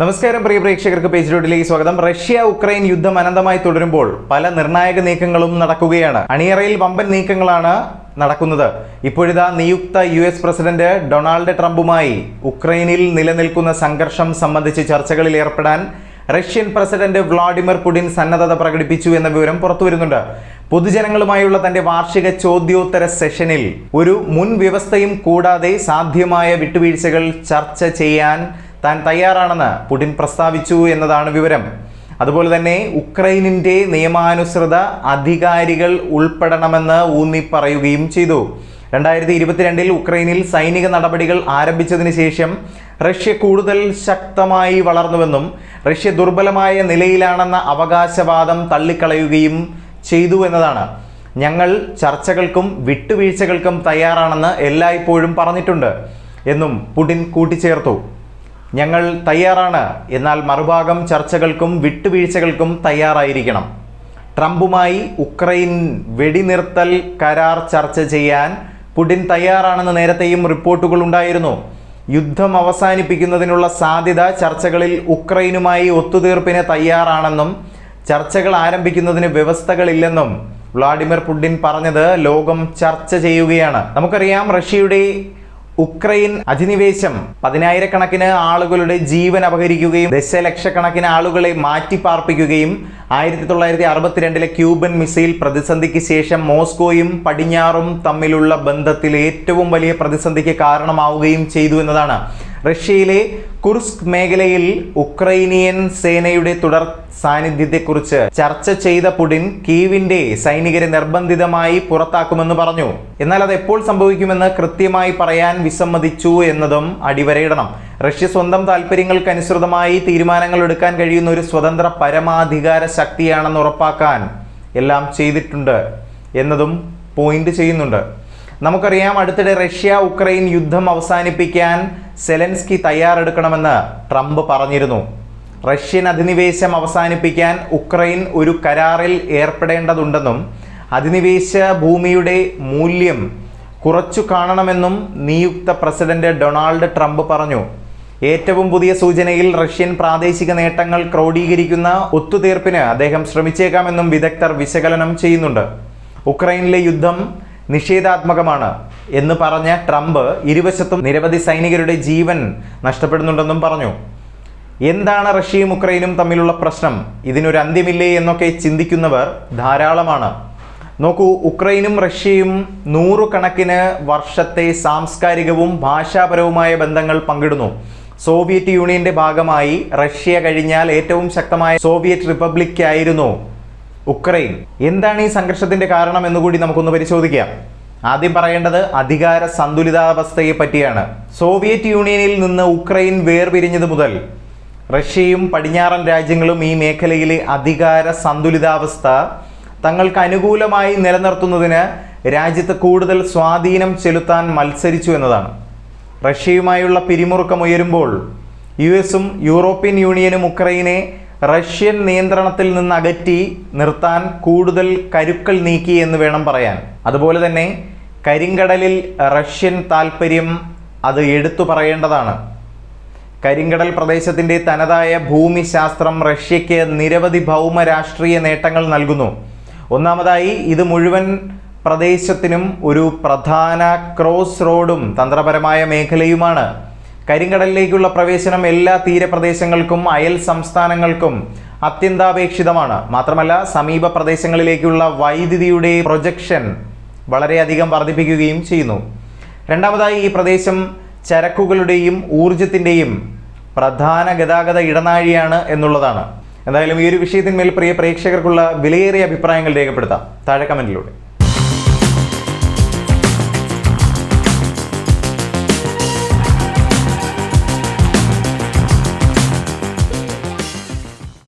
നമസ്കാരം പ്രിയ പ്രേക്ഷകർക്ക് പേജ് റോഡിലേക്ക് സ്വാഗതം. റഷ്യ ഉക്രൈൻ യുദ്ധം അനന്തമായി തുടരുമ്പോൾ പല നിർണായക നീക്കങ്ങളും നടക്കുകയാണ്. അണിയറയിൽ വമ്പൻ നീക്കങ്ങളാണ് നടക്കുന്നത്. ഇപ്പോഴിതാ നിയുക്ത യു എസ് പ്രസിഡന്റ് ഡൊണാൾഡ് ട്രംപുമായി ഉക്രൈനിൽ നിലനിൽക്കുന്ന സംഘർഷം സംബന്ധിച്ച് ചർച്ചകളിൽ ഏർപ്പെടാൻ റഷ്യൻ പ്രസിഡന്റ് വ്ളാഡിമിർ പുടിൻ സന്നദ്ധത പ്രകടിപ്പിച്ചു എന്ന വിവരം പുറത്തുവരുന്നുണ്ട്. പൊതുജനങ്ങളുമായുള്ള തന്റെ വാർഷിക ചോദ്യോത്തര സെഷനിൽ ഒരു മുൻ വ്യവസ്ഥയും കൂടാതെ സാധ്യമായ വിട്ടുവീഴ്ചകൾ ചർച്ച ചെയ്യാൻ താൻ തയ്യാറാണെന്ന് പുടിൻ പ്രസ്താവിച്ചു എന്നതാണ് വിവരം. അതുപോലെ തന്നെ ഉക്രൈനിന്റെ നിയമാനുസൃത അധികാരികൾ ഉൾപ്പെടണമെന്ന് ഊന്നി പറയുകയും ചെയ്തു. രണ്ടായിരത്തി ഇരുപത്തിരണ്ടിൽ ഉക്രൈനിൽ സൈനിക നടപടികൾ ആരംഭിച്ചതിന് ശേഷം റഷ്യ കൂടുതൽ ശക്തമായി വളർന്നുവെന്നും റഷ്യ ദുർബലമായ നിലയിലാണെന്ന അവകാശവാദം തള്ളിക്കളയുകയും ചെയ്തു എന്നതാണ്. ഞങ്ങൾ ചർച്ചകൾക്കും വിട്ടുവീഴ്ചകൾക്കും തയ്യാറാണെന്ന് എല്ലായ്പ്പോഴും പറഞ്ഞിട്ടുണ്ട് എന്നും പുടിൻ കൂട്ടിച്ചേർത്തു. ഞങ്ങൾ തയ്യാറാണ്. എന്നാൽ മറുഭാഗം ചർച്ചകൾക്കും വിട്ടുവീഴ്ചകൾക്കും തയ്യാറായിരിക്കണം. ട്രംപുമായി ഉക്രൈൻ വെടിനിർത്തൽ കരാർ ചർച്ച ചെയ്യാൻ പുടിൻ തയ്യാറാണെന്ന് നേരത്തെയും റിപ്പോർട്ടുകൾ ഉണ്ടായിരുന്നു. യുദ്ധം അവസാനിപ്പിക്കുന്നതിനുള്ള സാധ്യത ചർച്ചകളിൽ ഉക്രൈനുമായി ഒത്തുതീർപ്പിന് തയ്യാറാണെന്നും ചർച്ചകൾ ആരംഭിക്കുന്നതിന് വ്യവസ്ഥകളില്ലെന്നും വ്ളാഡിമിർ പുടിൻ പറഞ്ഞത് ലോകം ചർച്ച ചെയ്യുകയാണ്. നമുക്കറിയാം റഷ്യയുടെ ഉക്രൈൻ അധിനിവേശം. പതിനായിരക്കണക്കിന് ആളുകളുടെ ജീവൻ അപഹരിക്കുകയും ദശലക്ഷക്കണക്കിന് ആളുകളെ മാറ്റിപ്പാർപ്പിക്കുകയും ആയിരത്തി തൊള്ളായിരത്തി അറുപത്തിരണ്ടിലെ ക്യൂബൻ മിസൈൽ പ്രതിസന്ധിക്ക് ശേഷം മോസ്കോയും പടിഞ്ഞാറും തമ്മിലുള്ള ബന്ധത്തിൽ ഏറ്റവും വലിയ പ്രതിസന്ധിക്ക് കാരണമാവുകയും ചെയ്തു എന്നതാണ് റഷ്യയിലെ കുർസ്ക് മേഖലയിൽ ഉക്രൈനിയൻ സേനയുടെ തുടർ സാന്നിധ്യത്തെക്കുറിച്ച് ചർച്ച ചെയ്ത പുടിൻ കീവിന്റെ സൈനികരെ നിർബന്ധിതമായി പുറത്താക്കുമെന്ന് പറഞ്ഞു. എന്നാൽ അത് എപ്പോൾ സംഭവിക്കുമെന്ന് കൃത്യമായി പറയാൻ വിസമ്മതിച്ചു എന്നതും അടിവരയിടണം. റഷ്യ സ്വന്തം താല്പര്യങ്ങൾക്കനുസൃതമായി തീരുമാനങ്ങൾ എടുക്കാൻ കഴിയുന്ന ഒരു സ്വതന്ത്ര പരമാധികാര ശക്തിയാണെന്ന് ഉറപ്പാക്കാൻ എല്ലാം ചെയ്തിട്ടുണ്ട് എന്നതും പോയിന്റ് ചെയ്യുന്നുണ്ട്. നമുക്കറിയാം അടുത്തിടെ റഷ്യ ഉക്രൈൻ യുദ്ധം അവസാനിപ്പിക്കാൻ സെലൻസ്കി തയ്യാറെടുക്കണമെന്ന് ട്രംപ് പറഞ്ഞിരുന്നു. റഷ്യൻ അധിനിവേശം അവസാനിപ്പിക്കാൻ ഉക്രൈൻ ഒരു കരാറിൽ ഏർപ്പെടേണ്ടതുണ്ടെന്നും അധിനിവേശ ഭൂമിയുടെ മൂല്യം കുറച്ചു കാണണമെന്നും നിയുക്ത പ്രസിഡന്റ് ഡൊണാൾഡ് ട്രംപ് പറഞ്ഞു. ഏറ്റവും പുതിയ സൂചനയിൽ റഷ്യൻ പ്രാദേശിക നേട്ടങ്ങൾ ക്രോഡീകരിക്കുന്ന ഒത്തുതീർപ്പിന് അദ്ദേഹം ശ്രമിച്ചേക്കാമെന്നും വിദഗ്ധർ വിശകലനം ചെയ്യുന്നുണ്ട്. ഉക്രൈനിലെ യുദ്ധം നിഷേധാത്മകമാണ്. എന്ന് പറഞ്ഞ ട്രംപ് ഇരുവശത്തും നിരവധി സൈനികരുടെ ജീവൻ നഷ്ടപ്പെടുന്നുണ്ടെന്നും പറഞ്ഞു. എന്താണ് റഷ്യയും ഉക്രൈനും തമ്മിലുള്ള പ്രശ്നം? ഇതിനൊരു അന്ത്യമില്ലേ എന്നൊക്കെ ചിന്തിക്കുന്നവർ ധാരാളമാണ്. നോക്കൂ ഉക്രൈനും റഷ്യയും നൂറുകണക്കിന് വർഷത്തെ സാംസ്കാരികവും ഭാഷാപരവുമായ ബന്ധങ്ങൾ പങ്കിടുന്നു. സോവിയറ്റ് യൂണിയന്റെ ഭാഗമായി റഷ്യ കഴിഞ്ഞാൽ ഏറ്റവും ശക്തമായ സോവിയറ്റ് റിപ്പബ്ലിക്കായിരുന്നു ഉക്രൈൻ. എന്താണ് ഈ സംഘർഷത്തിന്റെ കാരണം എന്നുകൂടി നമുക്കൊന്ന് പരിശോധിക്കാം. ആദ്യം പറയേണ്ടത് അധികാര സന്തുലിതാവസ്ഥയെ പറ്റിയാണ്. സോവിയറ്റ് യൂണിയനിൽ നിന്ന് ഉക്രൈൻ വേർപിരിഞ്ഞത് മുതൽ റഷ്യയും പടിഞ്ഞാറൻ രാജ്യങ്ങളും ഈ മേഖലയിലെ അധികാര സന്തുലിതാവസ്ഥ തങ്ങൾക്ക് അനുകൂലമായി നിലനിർത്തുന്നതിന് രാജ്യത്ത് കൂടുതൽ സ്വാധീനം ചെലുത്താൻ മത്സരിച്ചു എന്നതാണ്. റഷ്യയുമായുള്ള പിരിമുറുക്കം ഉയരുമ്പോൾ യു എസും യൂറോപ്യൻ യൂണിയനും ഉക്രൈനെ റഷ്യൻ നിയന്ത്രണത്തിൽ നിന്ന് അകറ്റി നിർത്താൻ കൂടുതൽ കരുക്കൾ നീക്കി എന്ന് വേണം പറയാൻ. അതുപോലെ തന്നെ കരിങ്കടലിൽ റഷ്യൻ താൽപ്പര്യം അത് എടുത്തു പറയേണ്ടതാണ്. കരിങ്കടൽ പ്രദേശത്തിന്റെ തനതായ ഭൂമിശാസ്ത്രം റഷ്യയ്ക്ക് നിരവധി ഭൗമ രാഷ്ട്രീയ നേട്ടങ്ങൾ നൽകുന്നു. ഒന്നാമതായി ഇത് മുഴുവൻ പ്രദേശത്തിനും ഒരു പ്രധാന ക്രോസ് റോഡും തന്ത്രപരമായ മേഖലയുമാണ്. കരിങ്കടലിലേക്കുള്ള പ്രവേശനം എല്ലാ തീരപ്രദേശങ്ങൾക്കും അയൽ സംസ്ഥാനങ്ങൾക്കും അത്യന്താപേക്ഷിതമാണ്. മാത്രമല്ല സമീപ പ്രദേശങ്ങളിലേക്കുള്ള വൈദ്യുതിയുടെ പ്രൊജക്ഷൻ വളരെയധികം വർദ്ധിപ്പിക്കുകയും ചെയ്യുന്നു. രണ്ടാമതായി ഈ പ്രദേശം ചരക്കുകളുടെയും ഊർജത്തിന്റെയും പ്രധാന ഗതാഗത ഇടനാഴിയാണ് എന്നുള്ളതാണ്. എന്തായാലും ഈ ഒരു വിഷയത്തിന്മേൽ പ്രിയ പ്രേക്ഷകർക്കുള്ള വിലയേറിയ അഭിപ്രായങ്ങൾ രേഖപ്പെടുത്താം. താഴെ കമന്റിലൂടെ